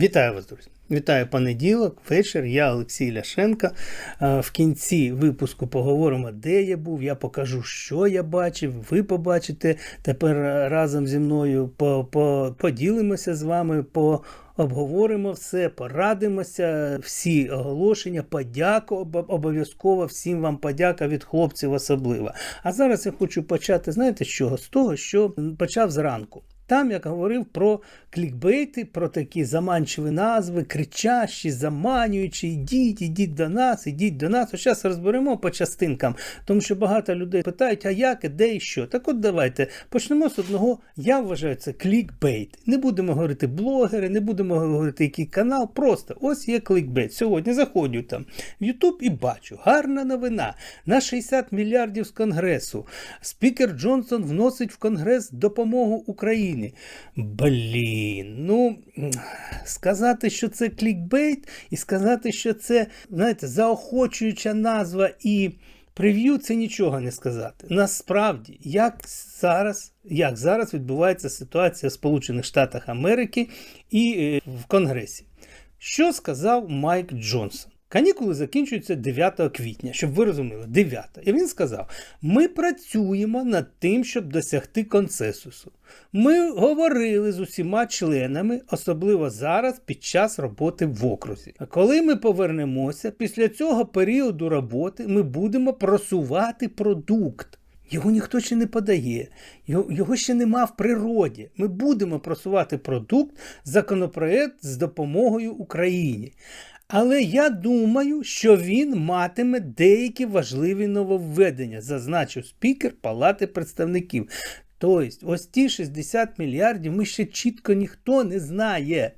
Вітаю вас, друзі! Вітаю понеділок, вечір. Я Олексій Ляшенко. Е, В кінці випуску поговоримо, де я був. Я покажу, що я бачив. Ви побачите. Тепер разом зі мною по, по, поділимося з вами, по, обговоримо все, порадимося. Всі оголошення, подяку обов'язково всім вам подяка від хлопців особливо. А зараз я хочу почати, знаєте, з чого? З того, що почав зранку. Там я говорив про клікбейти, про такі заманчиві назви, кричащі, заманюючі, ідіть, ідіть до нас, ідіть до нас. Ось зараз розберемо по частинкам, тому що багато людей питають, а як, де і що. Так от давайте почнемо з одного. Я вважаю це клікбейт. Не будемо говорити блогери, не будемо говорити який канал. Просто ось є клікбейт. Сьогодні заходжу там в Ютуб і бачу. Гарна новина. На 60 мільярдів з Конгресу. Спікер Джонсон вносить в Конгрес допомогу Україні. Блін, ну сказати, що це клікбейт, і сказати, що це, знаєте, заохочуюча назва і прев'ю, це нічого не сказати. Насправді, як зараз, як зараз відбувається ситуація в Сполучених Штатах Америки і е, в Конгресі. Що сказав Майк Джонсон? Канікули закінчуються 9 квітня, щоб ви розуміли, 9. І він сказав: ми працюємо над тим, щоб досягти консенсусу. Ми говорили з усіма членами, особливо зараз під час роботи в окрузі. А коли ми повернемося, після цього періоду роботи ми будемо просувати продукт. Його ніхто ще не подає, його, ще нема в природі. Ми будемо просувати продукт, законопроект з допомогою Україні. Але я думаю, що він матиме деякі важливі нововведення, зазначив спікер Палати представників. Тобто, ось ті 60 мільярдів ми ще чітко ніхто не знає.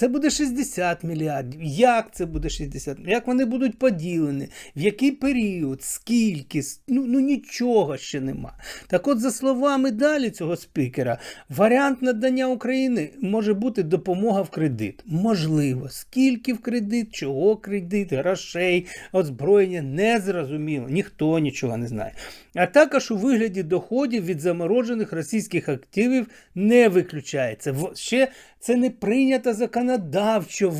Це буде 60 мільярдів. Як це буде 60? Як вони будуть поділені? В який період? Скільки? Ну, ну нічого ще нема. Так от, за словами далі цього спікера, варіант надання України може бути допомога в кредит. Можливо, скільки в кредит, чого кредит, грошей, озброєння не зрозуміло. Ніхто нічого не знає. А також у вигляді доходів від заморожених російських активів не виключається. Ще це не прийнято законодавчо в,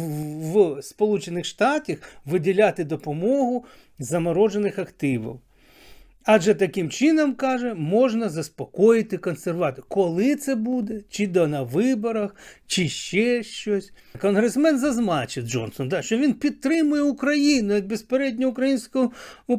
в Сполучених Штатах виділяти допомогу заморожених активів. Адже таким чином, каже, можна заспокоїти консерватор. Коли це буде? Чи до на виборах, чи ще щось. Конгресмен зазначив Джонсон, да, що він підтримує Україну як безпередньо українському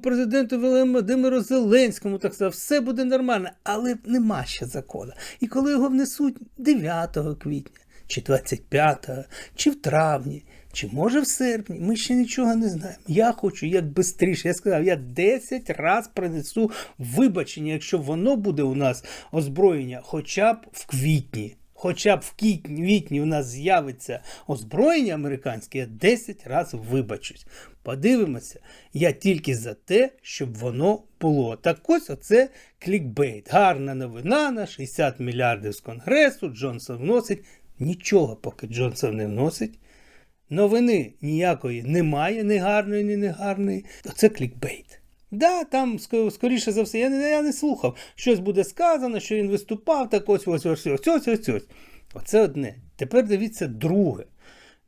президенту Володимиру Зеленському. Так сказав, все буде нормально, але нема ще закону. І коли його внесуть 9 квітня, чи 25, чи в травні. Чи може в серпні? Ми ще нічого не знаємо. Я хочу як швидше. Я сказав, я 10 раз принесу вибачення, якщо воно буде у нас озброєння, хоча б в квітні. Хоча б в квітні у нас з'явиться озброєння американське, я 10 разів вибачусь. Подивимося, я тільки за те, щоб воно було. Так ось оце клікбейт. Гарна новина на 60 мільярдів з Конгресу. Джонсон вносить. Нічого поки Джонсон не вносить. Новини ніякої немає, ні гарної, ні негарної. Оце клікбейт. Да, там скоріше за все, я не, я не слухав. Щось буде сказано, що він виступав, так ось ось ось ось ось ось ось. Оце одне. Тепер дивіться друге.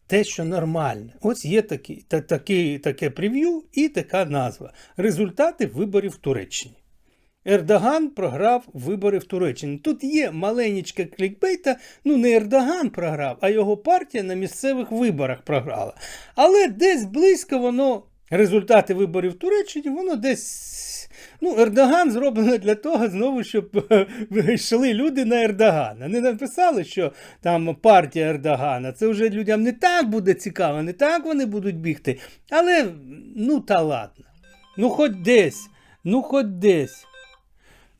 Те, що нормальне. Ось є такі, та, такі, таке прев'ю і така назва. Результати виборів в Туреччині. Ердоган програв вибори в Туреччині. Тут є маленечка клікбейта, ну не Ердоган програв, а його партія на місцевих виборах програла. Але десь близько воно, результати виборів в Туреччині, воно десь. Ну, Ердоган зроблено для того, знову, щоб е, йшли люди на Ердогана. Не написали, що там партія Ердогана. Це вже людям не так буде цікаво, не так вони будуть бігти. Але ну та ладно. Ну, хоч десь, ну хоч десь.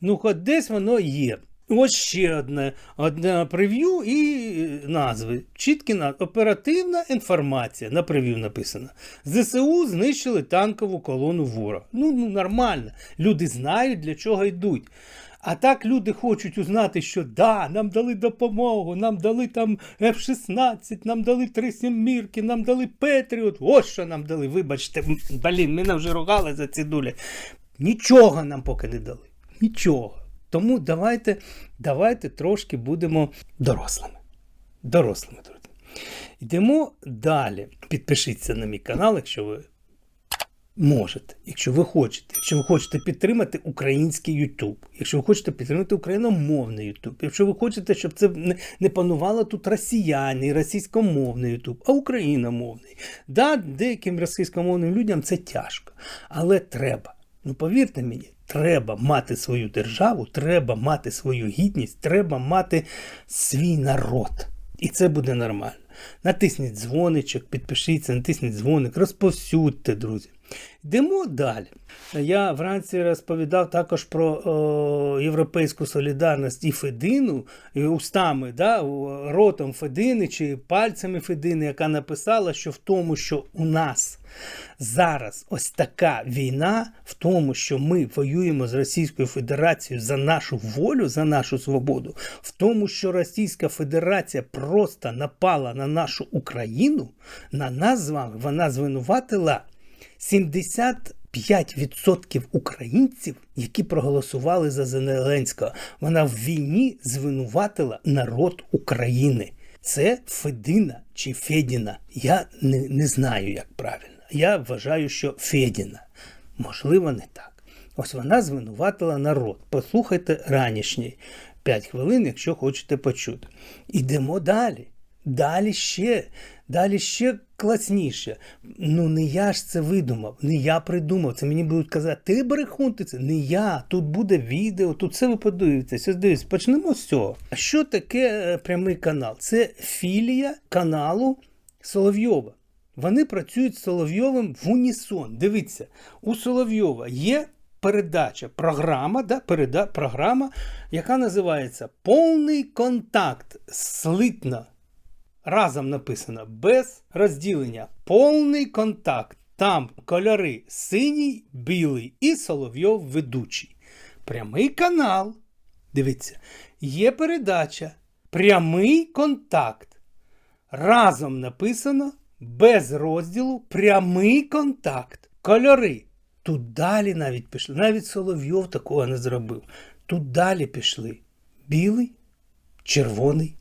Ну, хоч десь воно є. Ось ще одне, одне прев'ю і е, назви. Чіткі назви. Оперативна інформація на прев'ю написано. ЗСУ знищили танкову колону ворога. Ну, ну нормально. Люди знають, для чого йдуть. А так люди хочуть узнати, що да, нам дали допомогу, нам дали там F-16, нам дали три сімірки, нам дали Петріот. Ось що нам дали. Вибачте, блін, мене вже ругали за ці дулі. Нічого нам поки не дали. Нічого. Тому давайте, давайте трошки будемо дорослими. Дорослими, друзі. Йдемо далі. Підпишіться на мій канал, якщо ви можете, якщо ви хочете. Якщо ви хочете підтримати український YouTube, якщо ви хочете підтримати україномовний YouTube, якщо ви хочете, щоб це не, не панувало тут росіяни, російськомовний YouTube, а україномовний. Да, деяким російськомовним людям це тяжко, але треба. Ну повірте мені, треба мати свою державу, треба мати свою гідність, треба мати свій народ. І це буде нормально. Натисніть дзвоничок, підпишіться, натисніть дзвоник, розповсюдьте, друзі. Йдемо далі. Я вранці розповідав також про о, європейську солідарність і Федину, і устами, да, ротом Федини чи пальцями Федини, яка написала, що в тому, що у нас зараз ось така війна, в тому, що ми воюємо з Російською Федерацією за нашу волю, за нашу свободу, в тому, що Російська Федерація просто напала на нашу Україну, на нас з вами вона звинуватила 75% українців, які проголосували за Зеленського. Вона в війні звинуватила народ України. Це Федина чи Федіна. Я не, не знаю, як правильно. Я вважаю, що Федіна. Можливо, не так. Ось вона звинуватила народ. Послухайте ранішній 5 хвилин, якщо хочете почути. Ідемо далі. Далі ще, далі ще класніше. Ну не я ж це видумав, не я придумав. Це мені будуть казати, ти брехун, ти це. Не я. Тут буде відео, тут все ви подивитесь. Ось дивіться, почнемо з цього. А що таке е, прямий канал? Це філія каналу Соловйова. Вони працюють з Соловйовим в унісон. Дивіться, у Соловйова є передача, програма, да, переда, програма, яка називається Повний контакт. Слитно. Разом написано без розділення. Повний контакт. Там кольори синій, білий і Соловйов ведучий. Прямий канал. Дивіться, є передача. Прямий контакт. Разом написано без розділу прямий контакт. Кольори. Тут далі навіть пішли. Навіть Соловйов такого не зробив. Тут далі пішли білий, червоний,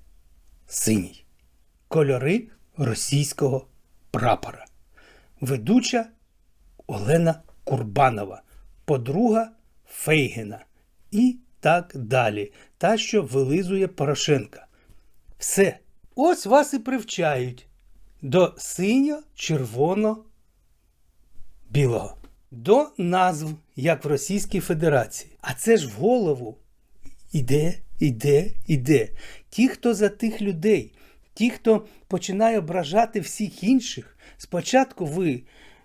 синій. Кольори російського прапора. Ведуча Олена Курбанова, подруга Фейгена. І так далі. Та, що вилизує Порошенка. Все. Ось вас і привчають до синьо-червоно-білого. До назв, як в Російській Федерації. А це ж в голову іде, іде, іде. Ті, хто за тих людей, ті, хто починає ображати всіх інших. Спочатку ви,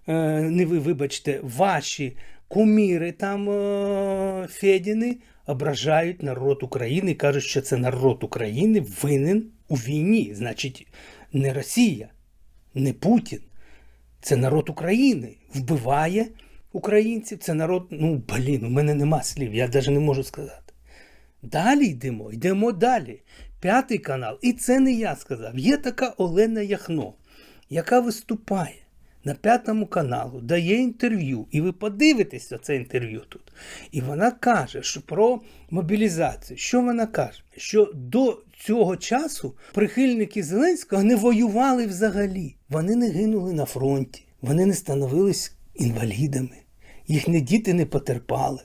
е, не ви, вибачте, ваші куміри там е, Федіни ображають народ України кажуть, що це народ України винен у війні. Значить, не Росія, не Путін. Це народ України вбиває українців. Це народ. Ну, блін, у мене нема слів, я навіть не можу сказати. Далі йдемо, йдемо далі. П'ятий канал, і це не я сказав. Є така Олена Яхно, яка виступає на п'ятому каналу, дає інтерв'ю, і ви подивитеся це інтерв'ю тут. І вона каже, що про мобілізацію. Що вона каже? Що до цього часу прихильники Зеленського не воювали взагалі. Вони не гинули на фронті, вони не становились інвалідами, їхні діти не потерпали.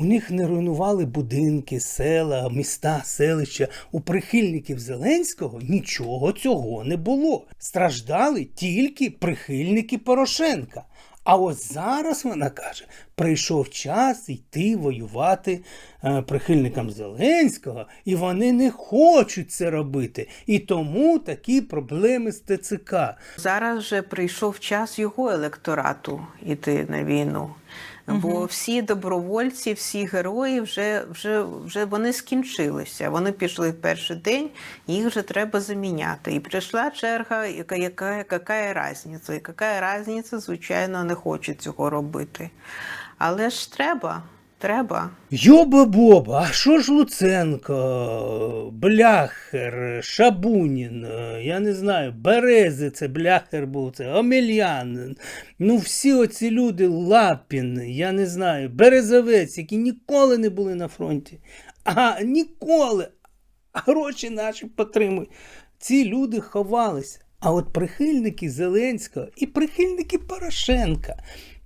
У них не руйнували будинки, села, міста, селища. У прихильників Зеленського нічого цього не було. Страждали тільки прихильники Порошенка. А ось зараз вона каже: прийшов час йти воювати е, прихильникам Зеленського, і вони не хочуть це робити. І тому такі проблеми з ТЦК. Зараз вже прийшов час його електорату йти на війну. Бо всі добровольці, всі герої вже, вже, вже вони скінчилися. Вони пішли в перший день, їх вже треба заміняти. І прийшла черга, яка, яка, яка різниця? І яка різниця, звичайно, не хоче цього робити. Але ж треба, треба. Йоба Боба, а що ж Луценко, Бляхер, Шабунін, я не знаю, Берези, це Бляхер був, це Омельян. Ну, всі оці люди, Лапін, я не знаю, Березовець, які ніколи не були на фронті. А ніколи. Гроші наші підтримують. Ці люди ховалися. А от прихильники Зеленського і прихильники Порошенка,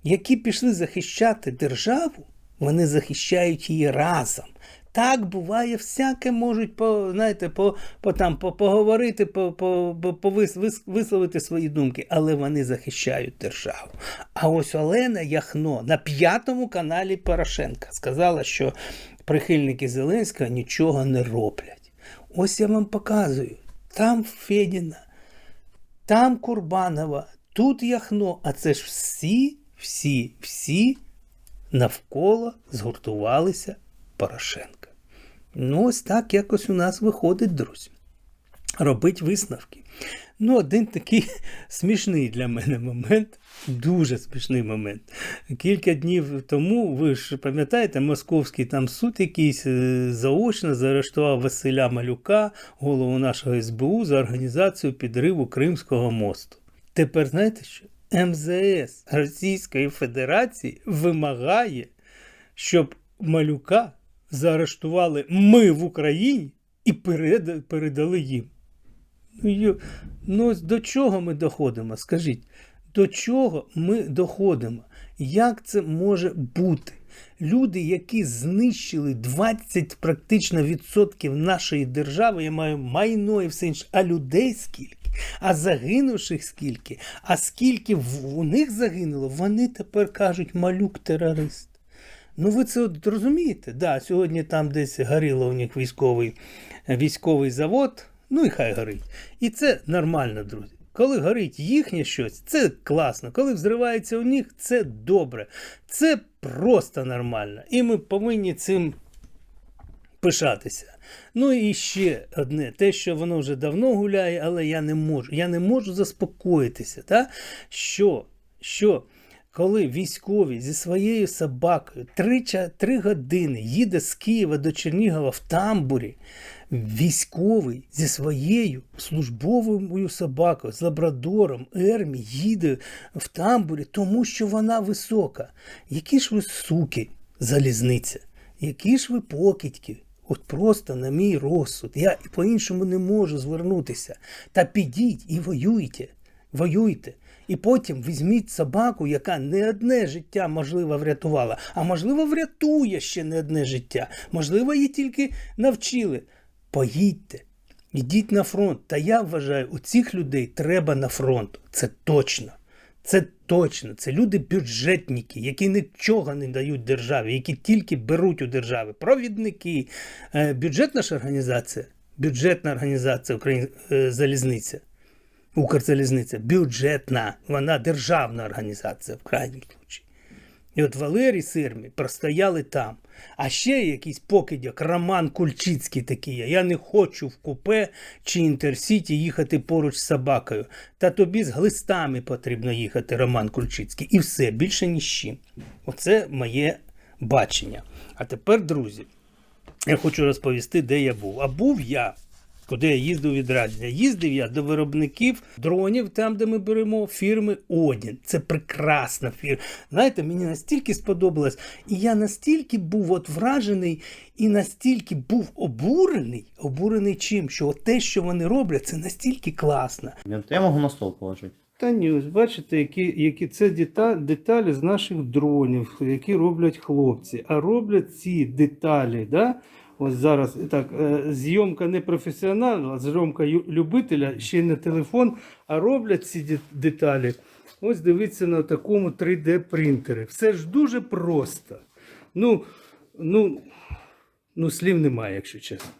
які пішли захищати державу, вони захищають її разом. Так буває, всяке можуть по, знаєте, по, по, там, по, поговорити, по, по, по, вис, висловити свої думки, але вони захищають державу. А ось Олена Яхно на п'ятому каналі Порошенка сказала, що прихильники Зеленського нічого не роблять. Ось я вам показую. Там Федіна, там Курбанова, тут Яхно, а це ж всі, всі, всі навколо згуртувалися Порошенка. Ну, ось так якось у нас виходить, друзі. Робить висновки. Ну, один такий смішний для мене момент, дуже смішний момент. Кілька днів тому, ви ж пам'ятаєте, московський там суд якийсь е, заочно заарештував Василя Малюка, голову нашого СБУ, за організацію підриву Кримського мосту. Тепер знаєте що? МЗС Російської Федерації вимагає, щоб малюка заарештували ми в Україні і передали їм. Ну, ну до чого ми доходимо? Скажіть, до чого ми доходимо? Як це може бути? Люди, які знищили 20 практично відсотків нашої держави, я маю майно і все інше, а людей скільки? А загинувших скільки? А скільки у них загинуло, вони тепер кажуть малюк терорист. Ну, ви це от розумієте? Да, сьогодні там десь горіло у них військовий, військовий завод, ну і хай горить. І це нормально, друзі. Коли горить їхнє щось, це класно. Коли взривається у них, це добре. Це просто нормально. І ми повинні цим пишатися. Ну і ще одне, те, що воно вже давно гуляє, але я не можу. Я не можу заспокоїтися. Та? Що, що коли військові зі своєю собакою три, три години їде з Києва до Чернігова в тамбурі, військовий зі своєю службовою собакою, з лабрадором, Ермі їде в тамбурі, тому що вона висока. Які ж ви суки, залізниця, які ж ви покидьки. От просто на мій розсуд. Я і по-іншому не можу звернутися. Та підіть і воюйте. Воюйте. І потім візьміть собаку, яка не одне життя, можливо, врятувала, а можливо, врятує ще не одне життя. Можливо, її тільки навчили. Поїдьте, йдіть на фронт. Та я вважаю, у цих людей треба на фронт. Це точно. Це точно. Це люди бюджетники, які нічого не дають державі, які тільки беруть у держави. Провідники. Е, Бюджетна ж організація, бюджетна організація Україн... е, залізниця. Укрзалізниця бюджетна, вона державна організація в крайньому случаї. І от Валерій Сирмі простояли там. А ще якийсь покидьок, Роман Кульчицький такий. Я не хочу в купе чи інтерсіті їхати поруч з собакою. Та тобі з глистами потрібно їхати, Роман Кульчицький. І все, більше ні з чим. Оце моє бачення. А тепер, друзі, я хочу розповісти, де я був. А був я, куди я їздив відрядження. Їздив я до виробників дронів, там, де ми беремо фірми Одін. Це прекрасна фірма. Знаєте, мені настільки сподобалось, і я настільки був от вражений і настільки був обурений, обурений чим, що от те, що вони роблять, це настільки класно. Я, я можу на стол положити. Та ні, ось бачите, які, які це деталі, деталі з наших дронів, які роблять хлопці. А роблять ці деталі, да? Ось зараз так, е, зйомка не професіонала, зйомка любителя, ще на телефон, а роблять ці деталі. Ось дивіться на такому 3D принтері. Все ж дуже просто. Ну, ну, ну слів немає, якщо чесно.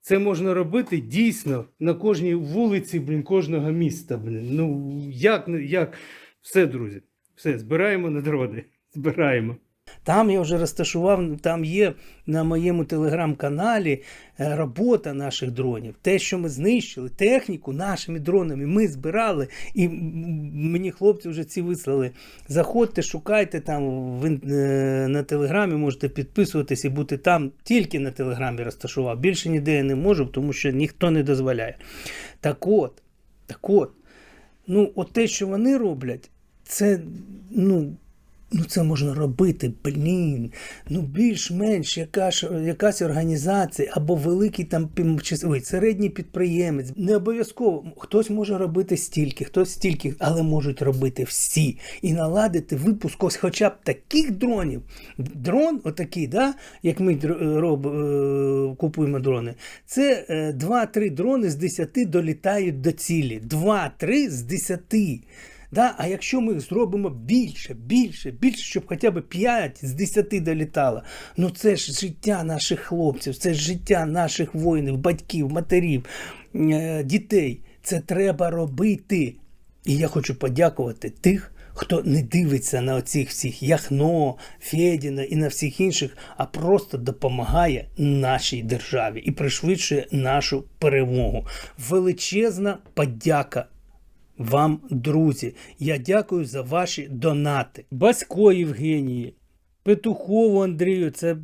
Це можна робити дійсно на кожній вулиці, блін, кожного міста. Блін. Ну як як все, друзі, все збираємо на дрони. Збираємо. Там я вже розташував, там є на моєму телеграм-каналі е, робота наших дронів. Те, що ми знищили, техніку нашими дронами ми збирали, і мені хлопці вже ці вислали. Заходьте, шукайте там в, е, на телеграмі, можете підписуватись і бути там. Тільки на телеграмі розташував. Більше ніде я не можу, тому що ніхто не дозволяє. Так от, так от, ну, от те, що вони роблять, це ну, Ну, це можна робити, блін. Ну, більш-менш яка якась організація або великий там ой, середній підприємець. Не обов'язково хтось може робити стільки, хтось стільки, але можуть робити всі. І наладити випуск ось хоча б таких дронів. Дрон, отакий, да? як ми роб, е, купуємо дрони. Це е, 2-3 дрони з 10 долітають до цілі. 2-3 з 10. Да? А якщо ми зробимо більше, більше, більше, щоб хоча б 5 з 10 долітало, ну це ж життя наших хлопців, це ж життя наших воїнів, батьків, матерів, е, дітей. Це треба робити. І я хочу подякувати тих, хто не дивиться на оцих всіх Яхно, Федіна і на всіх інших, а просто допомагає нашій державі і пришвидшує нашу перемогу. Величезна подяка вам, друзі. Я дякую за ваші донати. Басько Євгенії, Петухову Андрію, це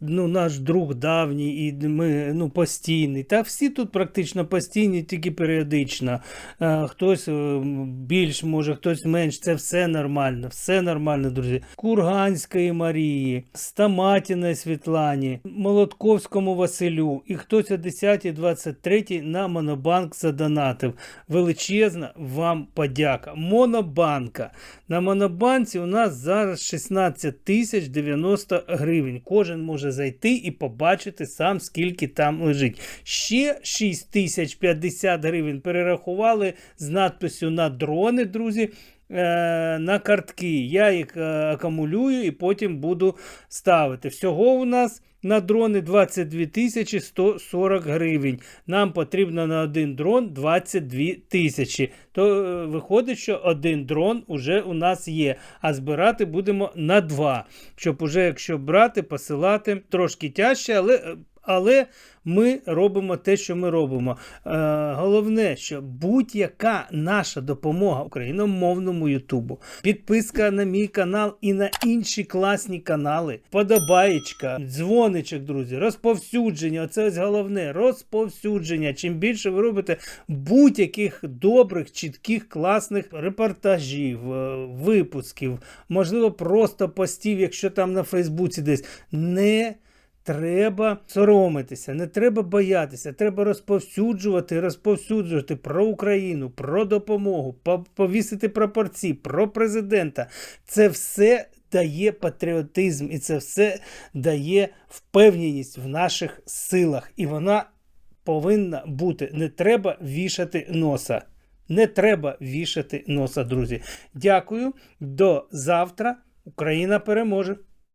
ну, наш друг давній, і ми ну, постійний. Та всі тут практично постійні, тільки періодично. Е, Хтось е, більш може, хтось менш. Це все нормально, все нормально, друзі. Курганської Марії, Стаматіної Світлані, Молотковському Василю. І хтось о 10.23 на Монобанк задонатив. Величезна вам подяка. Монобанка. На Монобанці у нас зараз 16 тисяч 90 гривень. Кожен може зайти і побачити сам, скільки там лежить. Ще 6 тисяч 50 гривень перерахували з надписю на дрони, друзі. Е, На картки. Я їх е, акумулюю і потім буду ставити. Всього у нас на дрони 22 тисячі 140 гривень. Нам потрібно на один дрон 22 тисячі. То е, виходить, що один дрон уже у нас є, а збирати будемо на два. Щоб уже, якщо брати, посилати трошки тяжче, але. Але ми робимо те, що ми робимо. Е, головне, що будь-яка наша допомога україномовному Ютубу, підписка на мій канал і на інші класні канали, подобаєчка, дзвоничок, друзі, розповсюдження. Оце ось головне розповсюдження. Чим більше ви робите будь-яких добрих, чітких, класних репортажів, е, випусків, можливо, просто постів, якщо там на Фейсбуці десь не. Треба соромитися, не треба боятися, треба розповсюджувати, розповсюджувати про Україну, про допомогу, по- повісити прапорці, про президента. Це все дає патріотизм і це все дає впевненість в наших силах. І вона повинна бути. Не треба вішати носа. Не треба вішати носа, друзі. Дякую. До завтра. Україна переможе.